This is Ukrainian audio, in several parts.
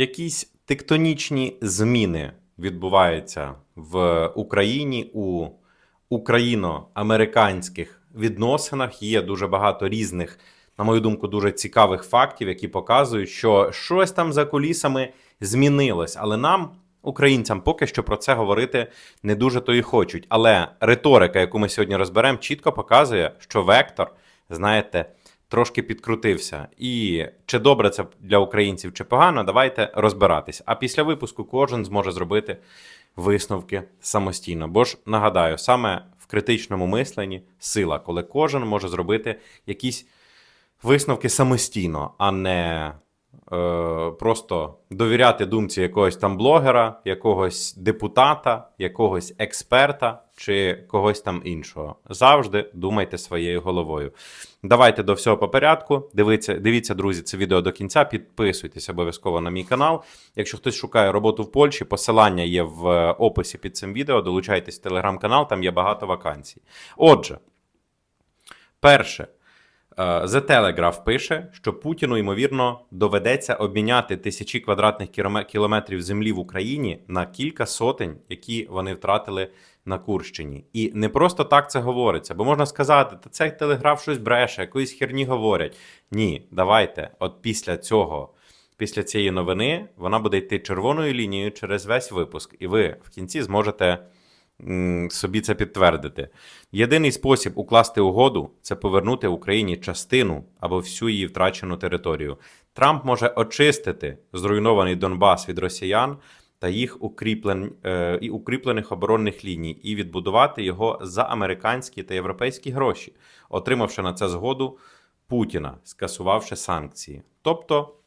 Якісь тектонічні зміни відбуваються в Україні у україно-американських відносинах. Є дуже багато різних, на мою думку, дуже цікавих фактів, які показують, що щось там за кулісами змінилось. Але нам, українцям, поки що про це говорити не дуже то і хочуть. Але риторика, яку ми сьогодні розберемо, чітко показує, що вектор, знаєте, трошки підкрутився. І чи добре це для українців, чи погано, давайте розбиратись. А після випуску кожен зможе зробити висновки самостійно. Бо ж нагадаю, саме в критичному мисленні сила, коли кожен може зробити якісь висновки самостійно, а не просто довіряти думці якогось там блогера, якогось депутата, якогось експерта чи когось там іншого. Завжди думайте своєю головою. Давайте до всього по порядку. Дивіться, дивіться, друзі, це відео до кінця. Підписуйтесь обов'язково на мій канал. Якщо хтось шукає роботу в Польщі, посилання є в е, описі під цим відео. Долучайтесь в телеграм-канал, там є багато вакансій. Отже, перше. Е, The Telegraph пише, що Путіну, ймовірно, доведеться обміняти тисячі квадратних кіломе- кілометрів землі в Україні на кілька сотень, які вони втратили на Курщині. І не просто так це говориться, бо можна сказати, та цей телеграф щось бреше, якоїсь херні говорять. Ні, давайте, от після цього. Після цієї новини вона буде йти червоною лінією через весь випуск, і ви в кінці зможете собі це підтвердити. Єдиний спосіб укласти угоду це повернути Україні частину або всю її втрачену територію. Трамп може очистити зруйнований Донбас від росіян та їх укріплен, е, і укріплених оборонних ліній, і відбудувати його за американські та європейські гроші, отримавши на це згоду Путіна, скасувавши санкції. Тобто.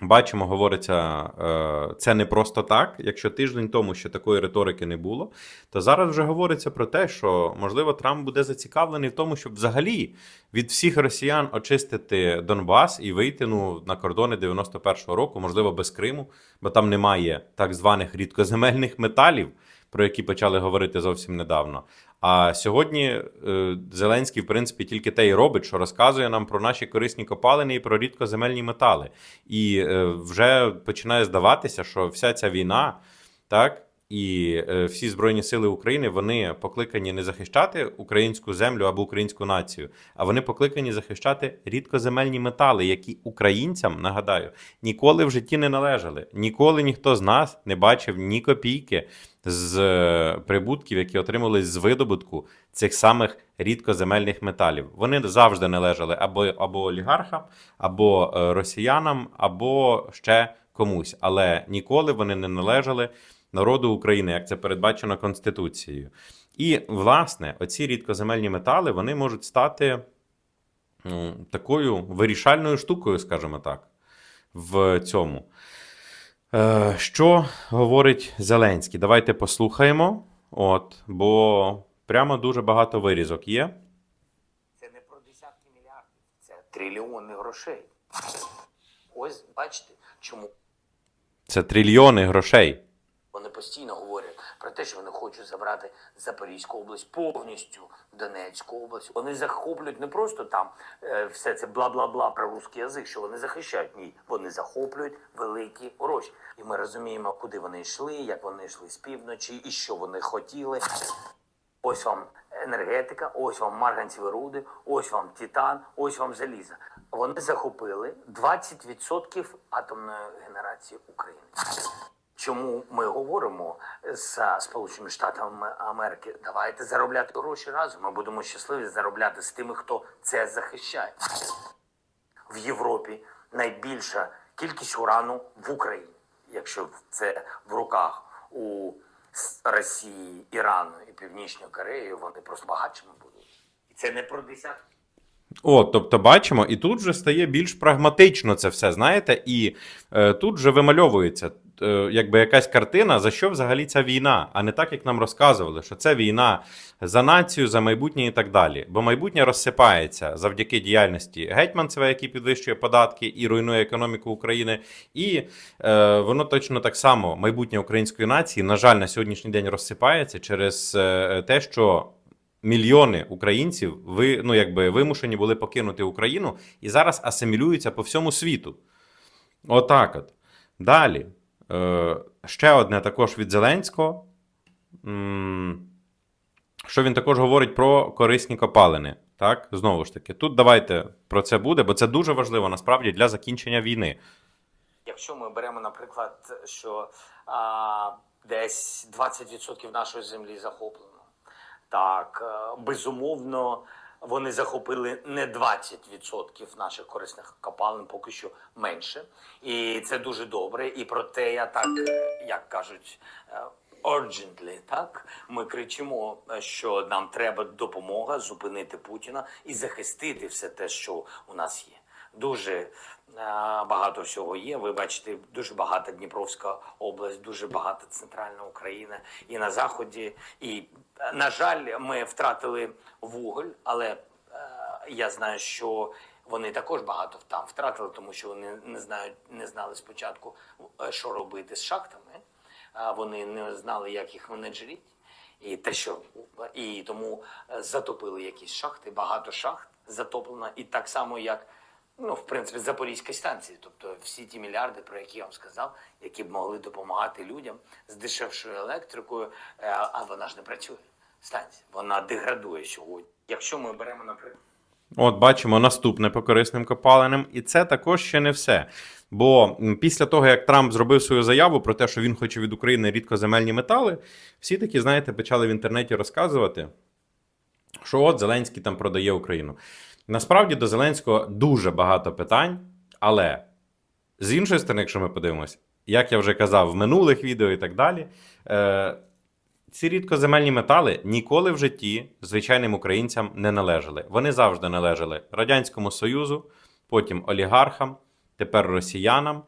Бачимо, говориться, е, це не просто так. Якщо тиждень тому ще такої риторики не було, то зараз вже говориться про те, що можливо Трамп буде зацікавлений в тому, щоб взагалі від всіх росіян очистити Донбас і вийти ну, на кордони 91-го року, можливо, без Криму, бо там немає так званих рідкоземельних металів, про які почали говорити зовсім недавно. А сьогодні е, Зеленський, в принципі, тільки те й робить, що розказує нам про наші корисні копалини і про рідкоземельні метали. І е, вже починає здаватися, що вся ця війна, так. І е, всі збройні сили України вони покликані не захищати українську землю або українську націю, а вони покликані захищати рідкоземельні метали, які українцям нагадаю ніколи в житті не належали. Ніколи ніхто з нас не бачив ні копійки з е, прибутків, які отримались з видобутку цих самих рідкоземельних металів. Вони завжди належали або, або олігархам, або е, росіянам, або ще комусь, але ніколи вони не належали народу України, як це передбачено Конституцією. І, власне, оці рідкоземельні метали вони можуть стати ну, такою вирішальною штукою, скажімо так, в цьому. Е, Що говорить Зеленський? Давайте послухаємо. От, бо прямо дуже багато вирізок є. Це не про десятки мільярдів, це трильйони грошей. Ось бачите, чому Це трильйони грошей. Постійно говорять про те, що вони хочуть забрати Запорізьку область повністю Донецьку область. Вони захоплюють не просто там е, все це бла-бла-бла про русський язик, що вони захищають. Ні, вони захоплюють великі гроші. І ми розуміємо, куди вони йшли, як вони йшли з півночі, і що вони хотіли. Ось вам енергетика, ось вам марганцеві руди, ось вам титан, ось вам залізо. Вони захопили 20% атомної генерації України. Чому ми говоримо з Сполученими Штатами Америки? Давайте заробляти гроші разом. Ми будемо щасливі заробляти з тими, хто це захищає. В Європі найбільша кількість урану в Україні, якщо це в руках у Росії, Ірану і Північної Кореї, вони просто багатшими будуть. І це не про десятки. О, тобто бачимо, і тут вже стає більш прагматично це все, знаєте, і е, тут вже вимальовується е, якби якась картина, за що взагалі ця війна, а не так, як нам розказували, що це війна за націю, за майбутнє і так далі. Бо майбутнє розсипається завдяки діяльності Гетьманцева, який підвищує податки і руйнує економіку України. І е, воно точно так само майбутнє української нації, на жаль, на сьогоднішній день розсипається через е, те, що мільйони українців ви, ну, якби, вимушені були покинути Україну і зараз асимілюються по всьому світу. Отак от. Далі. Е, ще одне також від Зеленського. Що він також говорить про корисні копалини. Так, знову ж таки, тут давайте про це буде, бо це дуже важливо насправді для закінчення війни. Якщо ми беремо, наприклад, що а, десь 20% нашої землі захоплено, так е, безумовно вони захопили не 20% наших корисних копалин, поки що менше, і це дуже добре. І проте я так, як кажуть. е, Urgently, так ми кричимо, е, що нам треба допомога зупинити Путіна і захистити все те, що у нас є. Дуже багато всього є. Ви бачите, дуже багата Дніпровська область, дуже багата центральна Україна і на заході. І е, на жаль, ми втратили вуголь, але е, я знаю, що вони також багато там втратили, тому що вони не знають, не знали спочатку, е, що робити з шахтами. Вони не знали, як їх менеджеріть. І те, що і тому е, затопили якісь шахти, багато шахт затоплено, і так само, як ну, в принципі, Запорізька станція. Тобто всі ті мільярди, про які я вам сказав, які б могли допомагати людям з дешевшою електрикою, е, а вона ж не працює. Станція, вона деградує сьогодні. Якщо ми беремо, наприклад. От бачимо наступне по корисним копалинам, і це також ще не все. Бо після того, як Трамп зробив свою заяву про те, що він хоче від України рідкоземельні метали, всі такі, знаєте, почали в інтернеті розказувати, що от Зеленський там продає Україну. Насправді до Зеленського дуже багато питань, але з іншої сторони, якщо ми подивимося, як я вже казав в минулих відео і так далі, е, ці рідкоземельні метали ніколи в житті звичайним українцям не належали. Вони завжди належали Радянському Союзу, потім олігархам, тепер росіянам.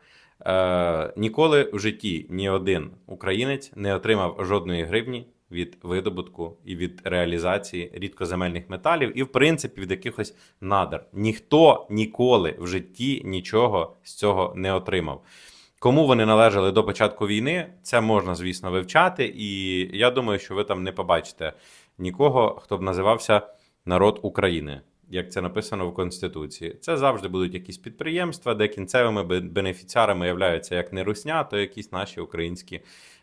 Е, ніколи в житті ні один українець не отримав жодної гривні від видобутку і від реалізації рідкоземельних металів, і, в принципі, від якихось надр. Ніхто ніколи в житті нічого з цього не отримав. Кому вони належали до початку війни, це можна, звісно, вивчати, і я думаю, що ви там не побачите нікого, хто б називався народ України, як це написано в Конституції. Це завжди будуть якісь підприємства, де кінцевими бе- бенефіціарами являються як не русня, то якісь наші українські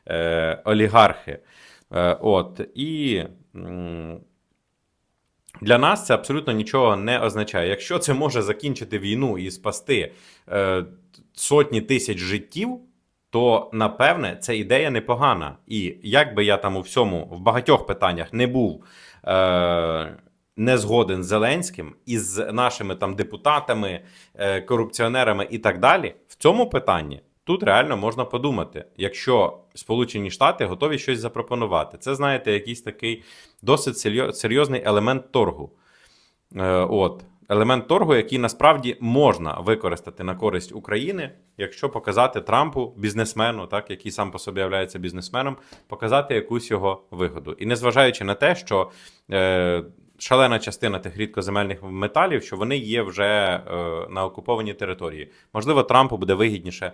е, олігархи. Е, от і. для нас це абсолютно нічого не означає. Якщо це може закінчити війну і спасти е, сотні тисяч життів, то напевне це ідея непогана. І як би я там у всьому в багатьох питаннях не був е, не згоден з Зеленським і з нашими там депутатами, корупціонерами і так далі, в цьому питанні тут реально можна подумати, якщо Сполучені Штати готові щось запропонувати. Це знаєте, якийсь такий досить серйозний елемент торгу. Е, От. Елемент торгу, який насправді можна використати на користь України, якщо показати Трампу, бізнесмену, так, який сам по собі являється бізнесменом, показати якусь його вигоду. І незважаючи на те, що е, шалена частина тих рідкоземельних металів, що вони є вже е, на окупованій території. Можливо, Трампу буде вигідніше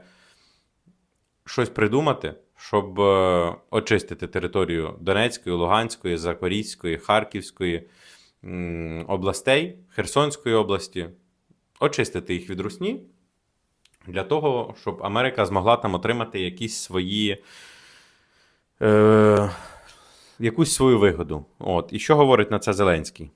щось придумати, щоб е, очистити територію Донецької, Луганської, Запорізької, Харківської областей, Херсонської області, очистити їх від русні для того, щоб Америка змогла там отримати якісь свої. Е, якусь свою вигоду. От. І що говорить на це Зеленський?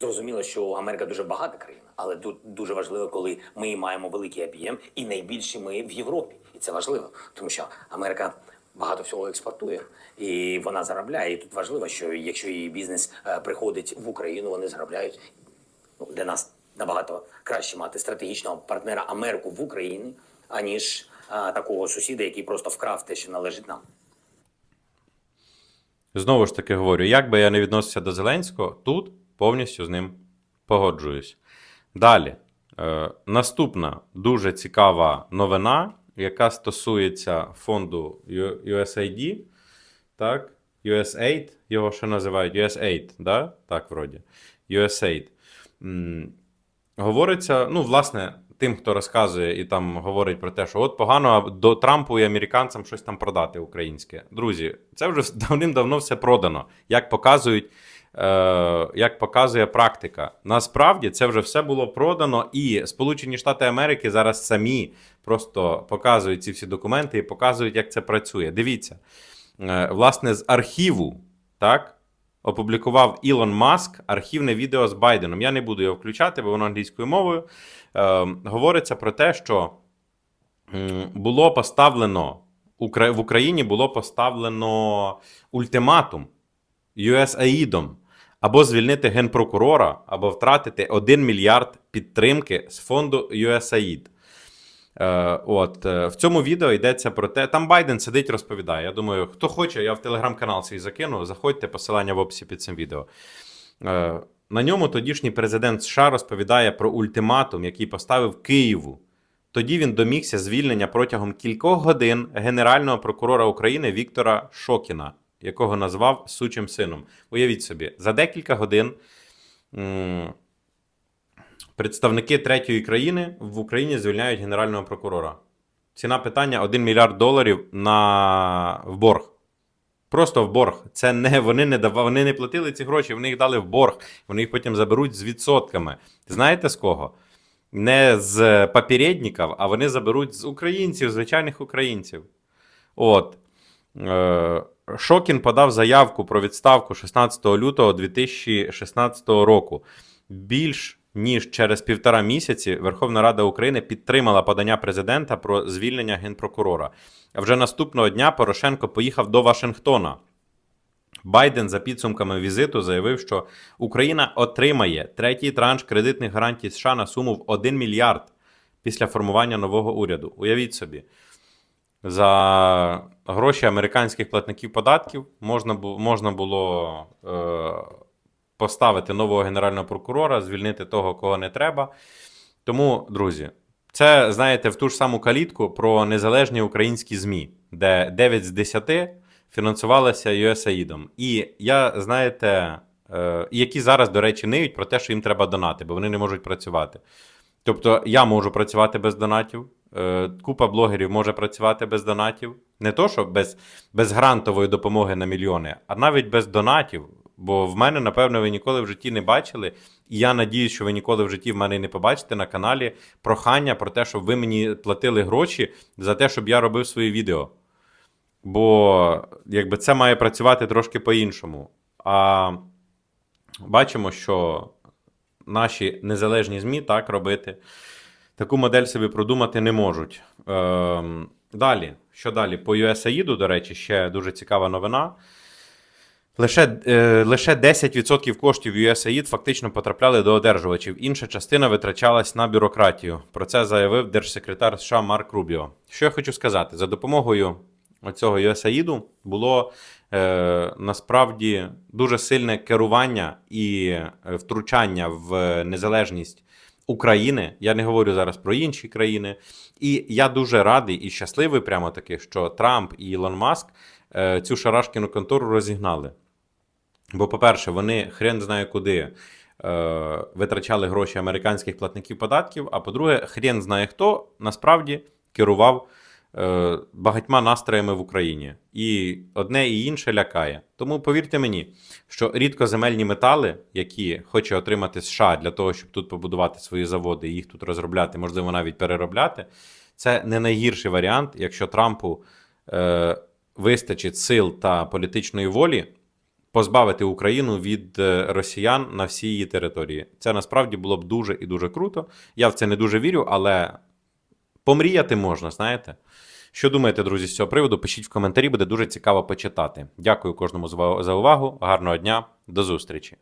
Зрозуміло, що Америка дуже багата країна, але тут дуже важливо, коли ми маємо великий об'єм, і найбільші ми в Європі. І це важливо, тому що Америка багато всього експортує і вона заробляє. І тут важливо, що якщо її бізнес е, приходить в Україну, вони заробляють. Ну, для нас набагато краще мати стратегічного партнера Америку в Україні, аніж е, такого сусіда, який просто вкрав те, що належить нам. Знову ж таки говорю, як би я не відносився до Зеленського, тут повністю з ним погоджуюсь. Далі. Е, наступна дуже цікава новина, яка стосується фонду USAID. Так, USAID, його ще називають USAID, да? так, вроді. USAID. Говориться, ну, власне, тим, хто розказує і там говорить про те, що от погано до Трампу і американцям щось там продати українське. Друзі, це вже давним-давно все продано. Як показують як показує практика. Насправді це вже все було продано, і Сполучені Штати Америки зараз самі просто показують ці всі документи і показують, як це працює. Дивіться, е, власне, з архіву, так? Опублікував Ілон Маск архівне відео з Байденом. Я не буду його включати, бо воно англійською мовою. Е, говориться про те, що було поставлено в Україні було поставлено ультиматум USAID або звільнити генпрокурора, або втратити 1 мільярд підтримки з фонду USAID. Е, от е, в цьому відео йдеться про те, там Байден сидить, розповідає. Я думаю, хто хоче, я в телеграм-канал свій закину. Заходьте, посилання в описі під цим відео. Е, на ньому тодішній президент США розповідає про ультиматум, який поставив Києву. Тоді він домігся звільнення протягом кількох годин генерального прокурора України Віктора Шокіна, якого назвав сучим сином. Уявіть собі, за декілька годин представники третьої країни в Україні звільняють генерального прокурора. Ціна питання 1 мільярд доларів на в борг. Просто в борг. Це не вони не давали, вони не платили ці гроші, вони їх дали в борг. Вони їх потім заберуть з відсотками. Знаєте з кого? Не з попередників, а вони заберуть з українців, звичайних українців. От. Е, Шокін подав заявку про відставку 16 лютого 2016 року. Більш ніж через півтора місяці Верховна Рада України підтримала подання президента про звільнення генпрокурора. А вже наступного дня Порошенко поїхав до Вашингтона. Байден за підсумками візиту заявив, що Україна отримає третій транш кредитних гарантій США на суму в 1 мільярд після формування нового уряду. Уявіть собі, за гроші американських платників податків можна, можна було е, поставити нового генерального прокурора, звільнити того, кого не треба. Тому, друзі, це, знаєте, в ту ж саму калітку про незалежні українські ЗМІ, де 9 з 10 фінансувалися USAID. І я, знаєте, е, які зараз, до речі, ниють про те, що їм треба донати, бо вони не можуть працювати. Тобто я можу працювати без донатів, купа блогерів може працювати без донатів. Не то, що без, без грантової допомоги на мільйони, а навіть без донатів. Бо в мене, напевно, ви ніколи в житті не бачили. І я надіюсь, що ви ніколи в житті в мене не побачите на каналі прохання про те, щоб ви мені платили гроші за те, щоб я робив свої відео. Бо якби це має працювати трошки по-іншому. А бачимо, що наші незалежні ЗМІ так робити. Таку модель собі продумати не можуть. Ем, далі, що далі? По USAID, до речі, ще дуже цікава новина. Лише, е, лише 10% коштів USAID фактично потрапляли до одержувачів. Інша частина витрачалась на бюрократію. Про це заявив держсекретар США Марк Рубіо. Що я хочу сказати? За допомогою цього USAID було е, насправді дуже сильне керування і е, втручання в незалежність України. Я не говорю зараз про інші країни. І я дуже радий і щасливий, прямо таки, що Трамп і Ілон Маск е, цю шарашкіну контору розігнали. Бо, по-перше, вони хрен знає куди е, витрачали гроші американських платників податків. А по-друге, хрен знає хто насправді керував багатьма настроями в Україні. І одне і інше лякає. Тому повірте мені, що рідкоземельні метали, які хоче отримати США для того, щоб тут побудувати свої заводи і їх тут розробляти, можливо, навіть переробляти, це не найгірший варіант, якщо Трампу е, вистачить сил та політичної волі позбавити Україну від е, росіян на всій її території. Це насправді було б дуже і дуже круто. Я в це не дуже вірю, але помріяти можна, знаєте. Що думаєте, друзі, з цього приводу? Пишіть в коментарі, буде дуже цікаво почитати. Дякую кожному за увагу. Гарного дня, до зустрічі!